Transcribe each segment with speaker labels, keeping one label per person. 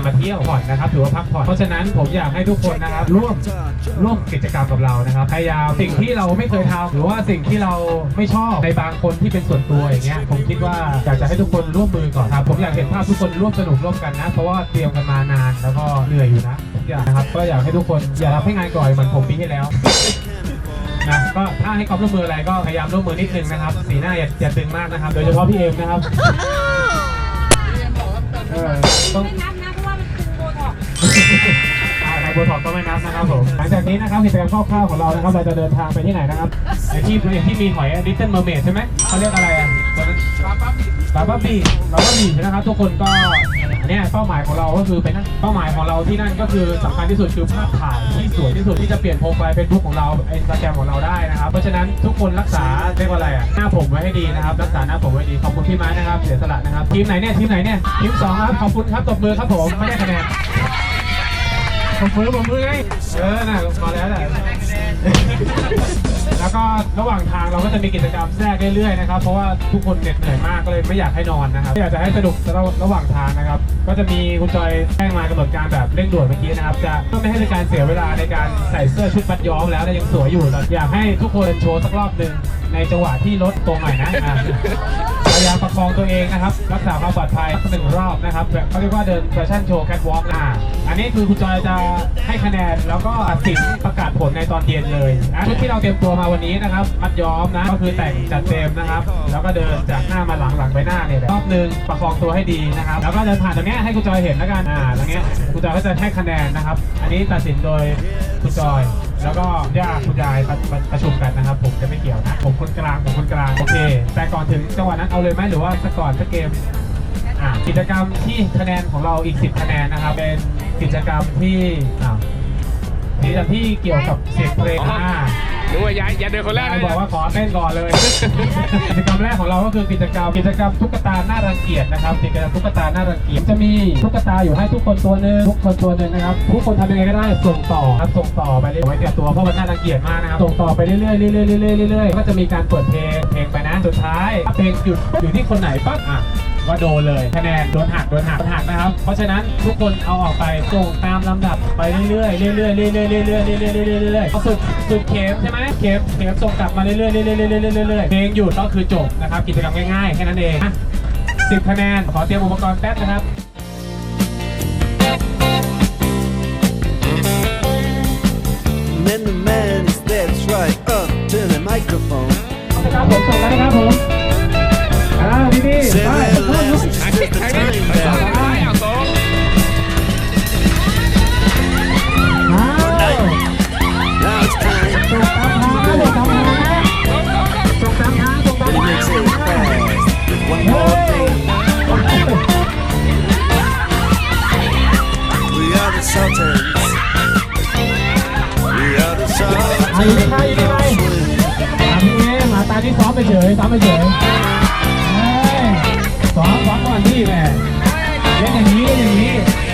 Speaker 1: พากันมาเที่ยวผ่อนนะครับถือว่าพักผ่อนเพราะฉะนั้นผมอยากให้ทุกคนนะครับร่วมร่วมกิจกรรมกับเรานะครับพยายามสิ่งที่เราไม่เคยทำหรือว่าสิ่งที่เราไม่ชอบในบางคนที่เป็นส่วนตัวอย่างเงี้ยผมคิดว่าอยากจะให้ทุกคนร่วมมือก่อนครับผมอยากเห็นภาพทุกคนร่วมสนุกร่วมกันนะ เพราะว่าเตรียมกันมานานแล้วก็เหนื่อยอยู่นะทุกอย่างนะครับก็อยากให้ทุกคนอย่าทำให้งานก่อยเหมือนผมปีที่แล้วนะก็ถ้าให้ความร่วมมืออะไรก็พยายามร่วมมือนิดนึงนะครับ สีหน้าอย่าอย่าตึงมากนะครับ โดยเฉพาะพี่เอมนะครับ เออต้อง
Speaker 2: บท็อกซ์
Speaker 1: อ่าในโบท็อกก็ไม่นับนะครับผม หลังจากนี้นะครับกิจกรรมคร่าวๆของเรานะครับเราจะเดินทางไปที่ไหนนะครับไอที่ที่มีหอยดิสเทนเมอร์เมดใช่ไหมเขาเรียกอะไรอะตัวนั้นบาบ้าบีบาบ้าบีนะครับทุกคนก็อันเนี้ยเป้าหมายของเราก็คือเป็นนั่นเป้าหมายของเราที่นั่นก็คือสำคัญที่สุดคือภาพถ่ายที่สวยที่สุดที่จะเปลี่ยนโปรไฟล์เฟซบุ๊กของเราไอสตาแกรมของเราได้นะครับเพราะฉะนั้นทุกคนรักษาเรียกว่าอะไรอะหน้าผมไว้ให้ดีนะครับรักษาหน้าผมไว้ดีขอบคุณพี่ไม้นะครับเสียสละนะครับทีมไหนเนี่ยทีมไหนเนี่ยทีมสองครับขอบคุณครับตบมือครับผมไม่ได้คะแนน ผมมือผมมือไงเออน่ะมาแล้วแหละ แล้วก็ระหว่างทางเราก็จะมีกิจกรรมแทรกเรื่อยๆนะครับ เพราะว่าทุกคนเหน็ดเหนื่อยมากก็เลยไม่อยากให้นอนนะครับ อยากจะให้สนุกระระหว่างทางนะครับ ก็จะมีคุณจอยแจ้งมากำหนดการแบบเร่งด่วนเมื่อกี้นะครับ จะเพื่อไม่ให้เป็นการเสียเวลาในการใส่เสื้อชุดมัดย้อมแล้วแต่ยังสวยอยู่อยากให้ทุกคนโชว์สักรอบหนึ่งในจังหวะที่รถตรงหน่อยนะพยายามประคองตัวเองนะครับ รักษาความปลอดภัยสักหนึ่งรอบนะครับแบบเขาเรียกว่าเดินแฟชั่นโชว์แคทวอล์กนะอันนี้คือคุณจอยจะให้คะแนนแล้วก็ตัดสินประกาศผลในตอนเย็นเลยนะที่เราเตรียมตัวมาวันนี้นะครับมัดย้อมนะก็คือแต่งจัดเต็มนะครับ แล้วก็เดินจากหน้ามาหลังหลังไปหน้าเนี่ยรอบหนึ่งประคองตัวให้ดีนะครับ แล้วก็เดินผ่านตรงนี้ให้คุณจอยเห็นแล้วกันอ่าตรงนี้คุณจอยก็จะให้คะแนนนะครับ อันนี้ตัดสินโดยคุณจอย แล้วก็ย่าคุณยายประชุมกันนะครับ ผมจะไม่เกี่ยวนะผมคนกลางผมคนกลางโอเค แต่ก่อนถึงจังหวะนั้นเอาเลยไหมหรือว่าสักก่อนสักเกมอ่ากิจกรรมที่คะแนนของเราอีก 10 คะแนนนะครับ เป็นกิจกรรมที่อ่ากิจกรรมที่เกี่ยวกับเสียงเพลงอ่า
Speaker 3: หรือว่าย้ายอย่าเดินคนแรก
Speaker 1: ยาย
Speaker 3: นะ
Speaker 1: บอกว่าขอเต้นก่อนเลย กิจกรรมแรกของเราก็คือกิจกรรมกิจกรรมตุ๊กตาหน้ารังเกียจนะครับกิจกรรมตุ๊กตาหน้ารังเกียจจะมีตุ๊กตาอยู่ให้ทุกคนตัวหนึงทุกคนตัวหนึ่งนะครับทุกคนทำยังไงก็ได้ส่งต่อครับส่งต่อไปเรื่อยๆไว้เตรียมตัวเพราะมันน่ารังเกียจมากนะครับส่งต่อไปเรื่อยๆเรื่อยๆเรื่อยๆเรื่อยๆก็จะมีการเปิดเพลงเพลงไปนะสุดท้ายถ้าเพลงหยุดอยู่ที่คนไหนปั๊บอะ ก็โดนเลยคะแนนโดนหักโดนหักโดนหักนะครับ เพราะฉะนั้นทุกคนเอาออกไปส่งตามลำดับไปเรื่อยๆเรื่อยๆเรื่อยๆเรื่อยๆเรื่อยๆเรื่อยๆเรื่อยๆเรื่อยๆเอาสุดสุดเข็มใช่ไหมเข็มเข็มส่งกลับมาเรื่อยๆเรื่อยๆเรื่อยๆเรื่อยๆเพลงหยุดก็คือจบนะครับกิจกรรมง่ายๆแค่นั้นเองนะ10คะแนนขอเตรียมอุปกรณ์แป๊บนะครับครับผมส่งแล้วนะครับผม อัน
Speaker 3: นี้ใช่ไห
Speaker 1: มอันนี้มาตาที่ซ้อมไปเฉยซ้อมไปเฉย พี่แม่เล่นอย่างนี้เล่นอย่างนี้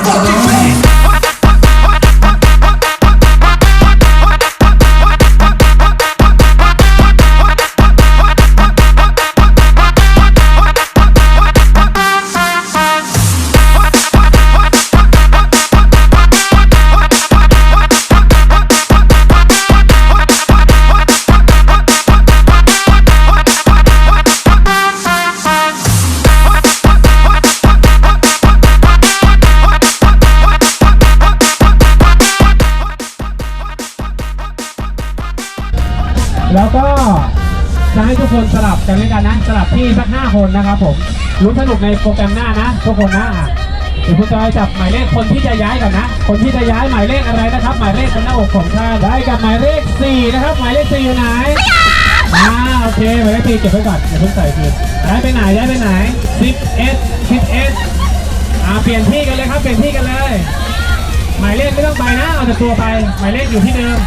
Speaker 1: แโปรแกรมหน้านะทุกคนนะอะเดี๋ยวคุณจอยจับหมายเลขคนที่จะย้ายก่อนนะ คนที่จะย้ายหมายเลขอะไรนะครับ หมายเลขเป็นหน้าอกของท่านได้กับหมายเลขสี่นะครับ หมายเลขสี่อยู่ไหนอ่าโอเคหมายเลขสี่เก็บไว้ก่อนอย่าเพิ่งใส่คืนย้ายไปไหนย้ายไปไหนสิบเอ็ดสิบเอ็ดอ่าเปลี่ยนที่กันเลยครับเปลี่ยนที่กันเลย หมายเลขไม่ต้องไปนะเอาแต่ตัวไป หมายเลขอยู่ที่เดิม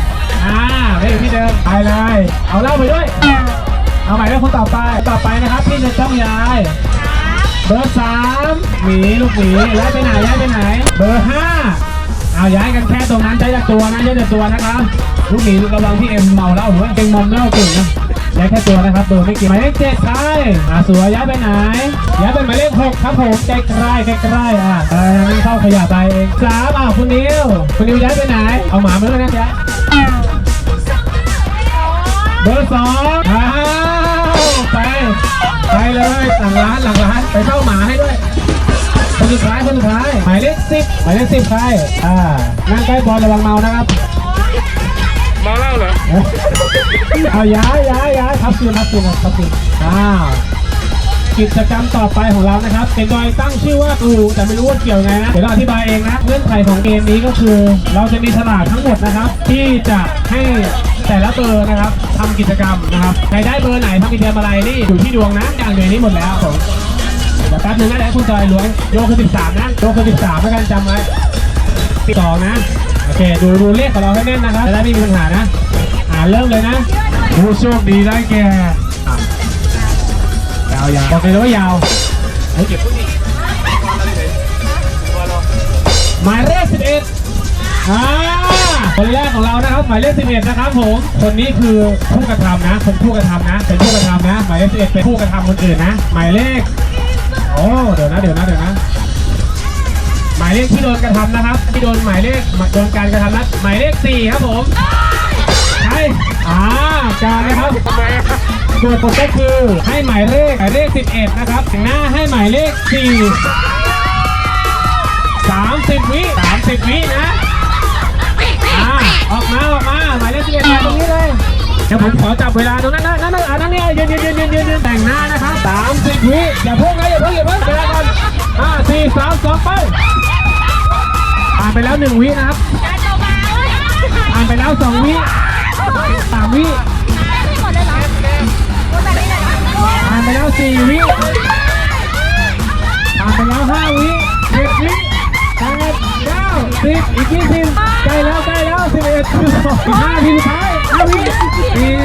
Speaker 1: อ่าไม่อยู่ที่เดิมไปเลยเอาเหล่าไปด้วย เอาหมายเลขคนต่อไปต่อไปนะครับที่จะต้องย้าย เบอร์สามหมีลูกหมีย้ายไปไหนย้ายไปไหน เบอร์ห้าเอาย้ายกันแค่ตรงนั้นใช้แต่ตัวนะใช้แต่ตัวนะครับลูกหมีระวังที่เอ็มเมาเหล้าหรือว่าเก่งมอมเหล้าเก่งนะย้ายแค่ตัวนะครับโดนไม่กี่หมายเลขเจ็ดใช่อ่าสัวย้ายไปไหนย้ายเป็นหมายเลขหกครับผมใกล้ใกล้ใกล้ใกล้ๆอ่าอ่าไม่เข้าขยะไปเองสามอ่าคุณนิวคุณนิวย้ายไปไหน เอาหมามาด้วยนะจ๊ะเบอร์สองอ้าว ไป ไปเลยหลังร้านหลังร้านไปเฝ้าหมาให้ด้วย คนสุดท้ายคนสุดท้าย หมายเลขสิบหมายเลขสิบใครอ่านั่งใกล้บอลระวังเมานะครับ
Speaker 3: เมาเหล้าเหรอ
Speaker 1: เอาย้ายย้ายย้ายครับคืนครับคืนครับคืนอ้าวกิจกรรมต่อไปของเรานะครับ เป็นโดยตั้งชื่อว่าตูแต่ไม่รู้ว่าเกี่ยวไงนะ เดี๋ยวเราอธิบายเองนะ เงื่อนไขของเกมนี้ก็คือ เราจะมีฉลากทั้งหมดนะครับ ที่จะให้ แต่ละเบอร์นะครับทำกิจกรรมนะครับใครได้เบอร์ไหนทำกิจกรรมอะไรนี่อยู่ที่ดวงนะอย่างเดียวนี้หมดแล้วผมเดี๋ยวแป๊บนึงนะเดี๋ยวคุณจอยล้วงโยคือ13นะโยคือ13แล้วกันจำไว้สองนะโอเคดูดูเลขของเราให้แน่นนะครับจะได้ไม่มีปัญหานะอ่าเริ่มเลยนะผู้โชคดีได้แก่ยาวยาวบอกเลยว่ายาวเฮ้ยเก็บพวกนี้หมายเลขสิบเอ็ดอ่า คนแรกของเรานะครับหมายเลขสิบเอ็ดนะครับผมคนนี้คือผู้กระทำนะเป็นผู้กระทำนะเป็นผู้กระทำนะ หมายเลขสิบเอ็ดเป็นผู้กระทำคนอื่นนะ หมายเลขโอ้เดี๋ยวนะเดี๋ยวนะเดี๋ยวนะ หมายเลขที่โดนกระทำนะครับ ที่โดนหมายเลขโดนการกระทำนั้นหมายเลขสี่ครับผมใช่อ่าการนะครับส่วนก็คือให้หมายเลขหมายเลข 11 นะครับถึงหน้าให้หมายเลข4 30 วิ30 วินะ เดี๋ยวผมขอจับเวลาตรงนั้นนะนั่นนั่นอ่านั่นเนี่ยยืนยืนยืนยืนยืนยืนแต่งหน้านะครับ30วิอย่าพุ่งนะอย่าพุ่งอย่าพุ่งเวลาก่อนห้าสี่สามสองไปผ่านไปแล้วหนึ่งวินะครับผ่านไปแล้วสองวิสามวิผ่านไปแล้วสี่วิผ่านไปแล้วห้าวิเจ็ดวิแปดเก้า สิบอีกยี่สิบใกล้แล้วใกล้แล้วสิบเอ็ดสิบสองห้าทีสุดท้ายห้าวิสี่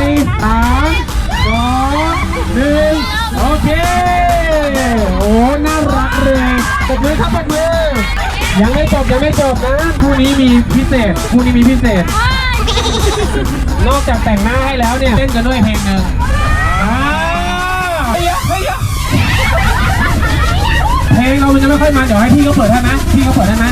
Speaker 1: สามสองหนึ่งโอเค โอ้น่ารักเลยปรบมือครับปรบมือยังไม่จบยังไม่จบนะคู่นี้มีพิเศษคู่นี้มีพิเศษ นอกจากแต่งหน้าให้แล้วเนี่ยเต้นกันด้วยเพลงหนึ่งอ้าวเฮ้ยอะเฮ้ยอะเพลงเรามันจะไม่ค่อยมันเดี๋ยวให้พี่เขาเปิดให้ไหมพี่เขาเปิดให้ไหม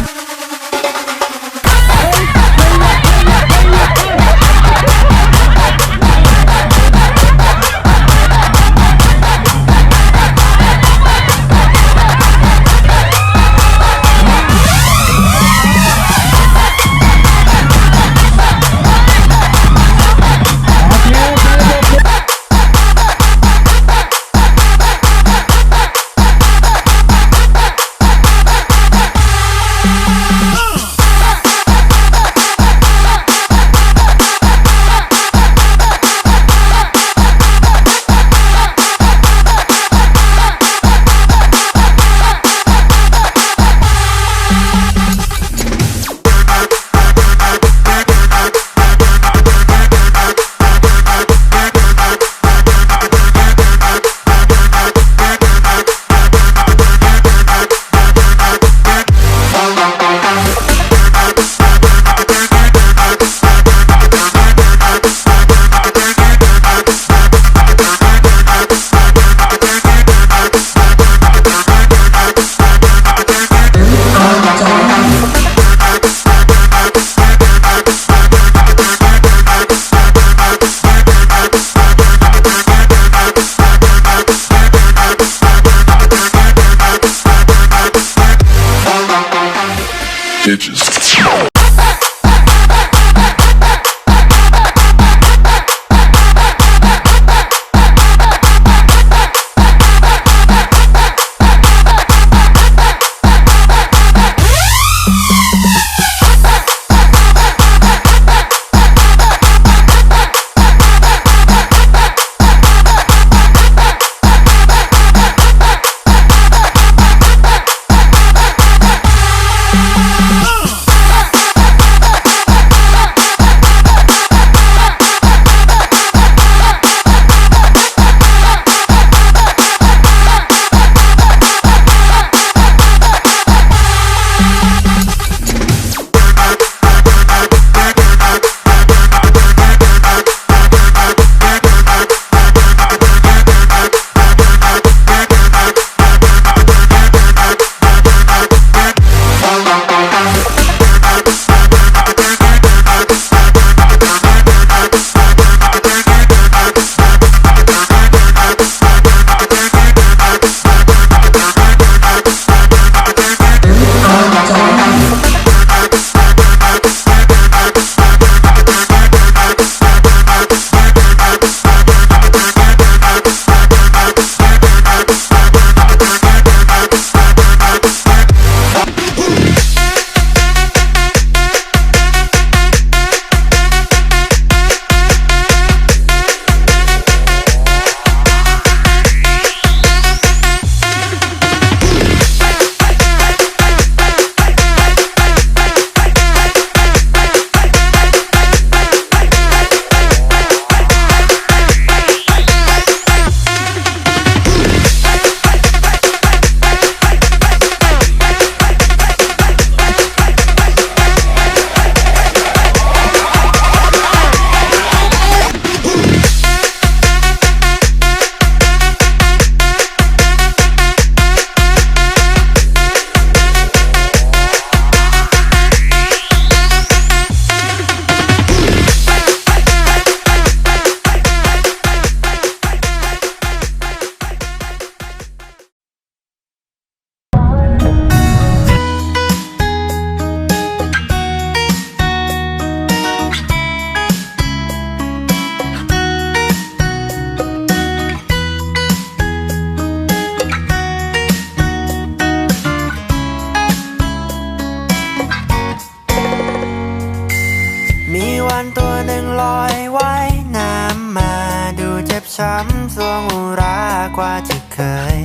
Speaker 4: ที่เคย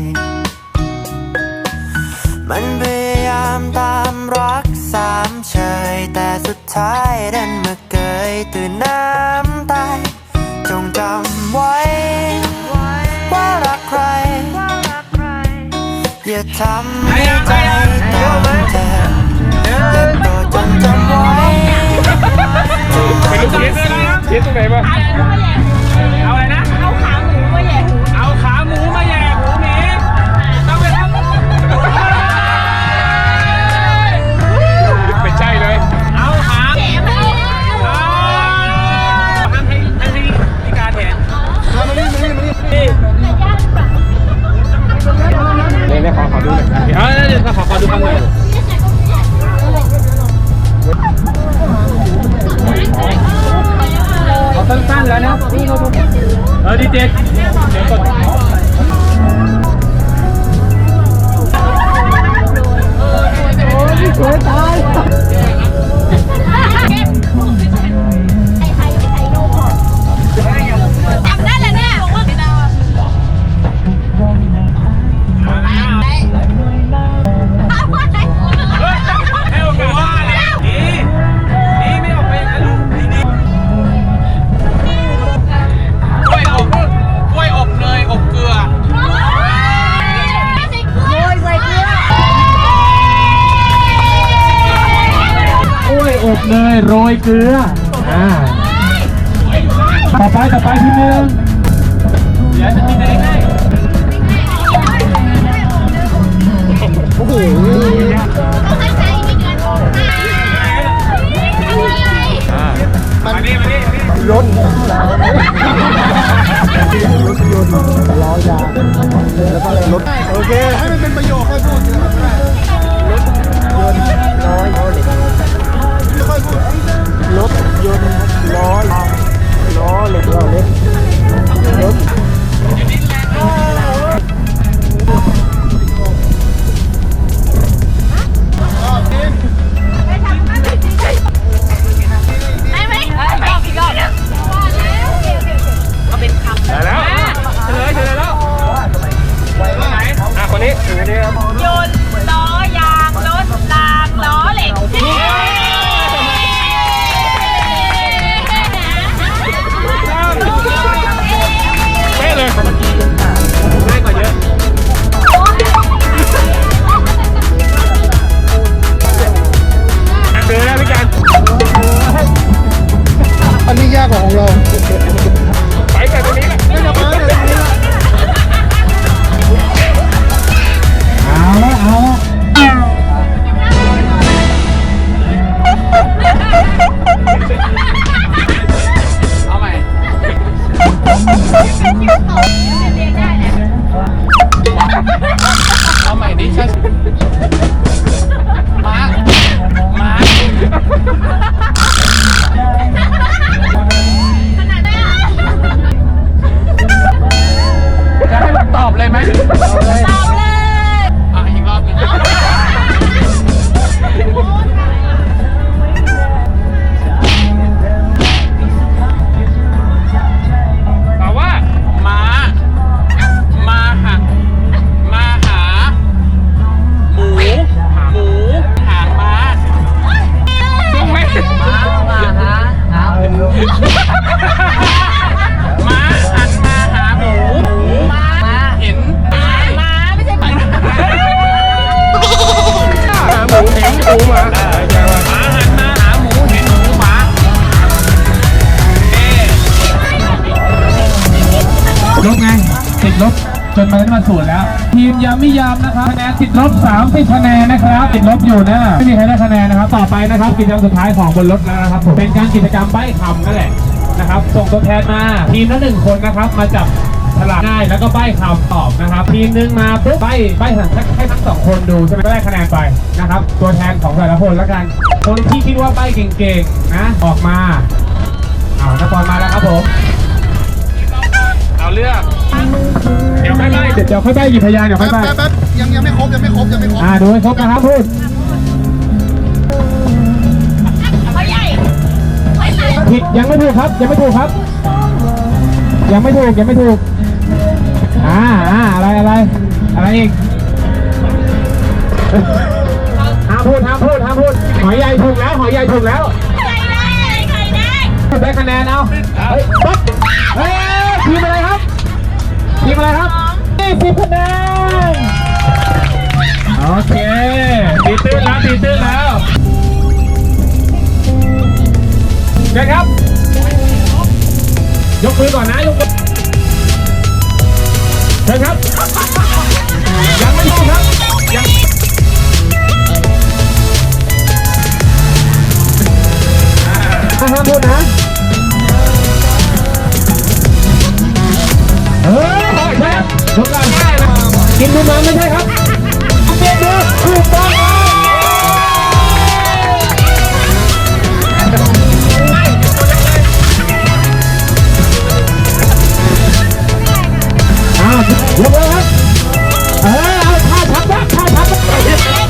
Speaker 4: มันพยายามตามรักสามเชยแต่สุดท้ายดันมาเกยตื่นน้ำตายจงจำไว้ ว่ารักใคร อย่าทำให้ใจต้องเจ็บแต่โปรดจงจำไว้
Speaker 3: เป็นลูกเทสเลยนะเทสตรงไหนบ้าง
Speaker 1: เอาอะไรนะ
Speaker 2: เน
Speaker 3: ย
Speaker 1: โรยเกลืออ่าต่อไปต่อไปทีหนึงเดี๋ยวจะมีอะไรให้โอ้โห
Speaker 2: ต้องให้ใส่กี่เดือนทำอะไร
Speaker 1: มานี่มานี่
Speaker 5: โอเคให้มันเป็นประโยคค่อยพูดรถยนต์ร้อยล้อเหล็กค่อยพูด รถยนต์ล้อ
Speaker 2: ล้อเหล็ก
Speaker 3: ล้
Speaker 1: อ
Speaker 3: เล็กรถามไม่
Speaker 6: ยามนะครับคะแนนติดลบ30คะแนนนะครับติดลบอยู่นะไม่มีใครได้คะแนนนะครับ ต่อไปนะครับกิจกรรมสุดท้ายของบนรถแล้วนะครับผมเป็นการกิจกรรมใบ้คำนั่นแหละนะครับ ส่งตัวแทนมาทีมละหนึ่งคนนะครับ มาจับฉลากง่ายแล้วก็ใบ้คำตอบนะครับทีมหนึ่งมาปุ๊บใบ้ใบ้ให้ให้ทั้งสองคนดูใช่ไหมก็ได้คะแนนไปนะครับ ตัวแทนของแต่ละคนแล้วกัน คนที่คิดว่าใบ้เก่งๆนะออกมาเอานครมาแล้วครับผม
Speaker 3: เอาเลือก เดี๋ยวไม่ไล่
Speaker 6: เดี๋ยวเดี๋ยวค่อยใบ้หยิบพยานเดี๋ยวค่
Speaker 5: แป๊
Speaker 6: อบยใบ้
Speaker 5: แป๊บแป๊บยังยังไม่ครบยังไม่ครบยังไม่ครบ
Speaker 6: อ่าดูให้ครบนะครับพูด
Speaker 2: เขาใหญ่ไม่ใส่
Speaker 6: ผิดยังไม่ถูกครับ ยังไม่ถูกครับ
Speaker 1: ยังไม่ถูกยังไม่ถูกอ่าอ่าอะไรอะไรอะไรอีกห้ามพูดห้ามพูดห้ามพูดหอยใหญ่ถูกแล้วหอยใหญ่ถูกแล้ว
Speaker 3: ใครได้ใครได้
Speaker 1: ได้คะแนนเอา เฮ้ยปั๊บเฮ้ยทีมอะไรครับ ทีมอะไรครับ นี่สิบคะแนนโอเคตีตื้นแล้วตีตื้นแล้วเชิญครับ ยกมือก่อนนะยกมือเชิญครับ ยังไม่ถูกครับยังห้ามพูดนะเฮ้ย ใช่ครับยกกันกินดูมันไม่ใช่ครับเปลี่ยนมือถูกต้องครับอ้าวยกเลยครับเออเอาท่าชักบ้างท่าชักบ้างห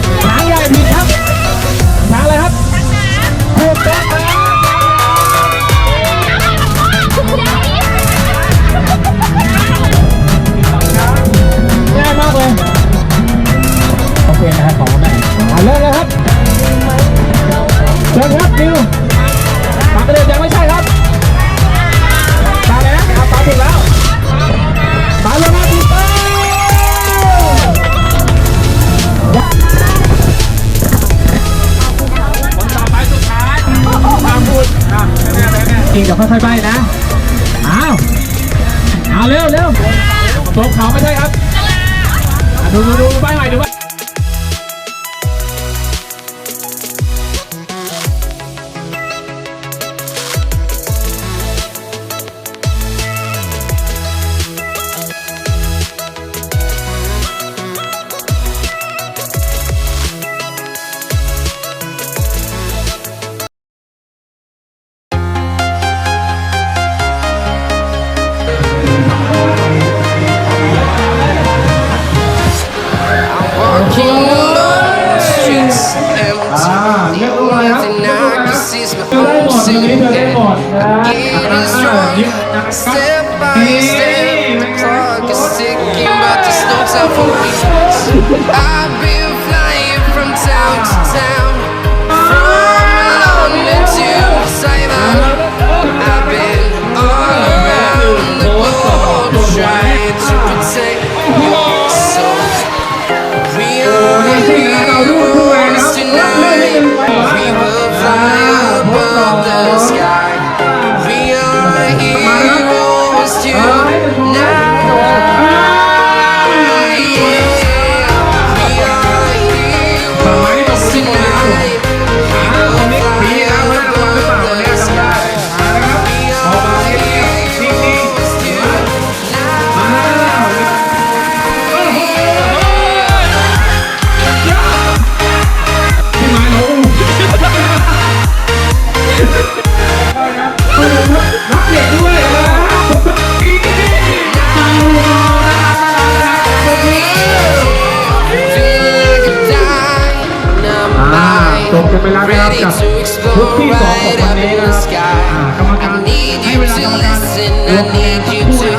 Speaker 1: รวมคะแน
Speaker 6: น
Speaker 1: ทั้งคู่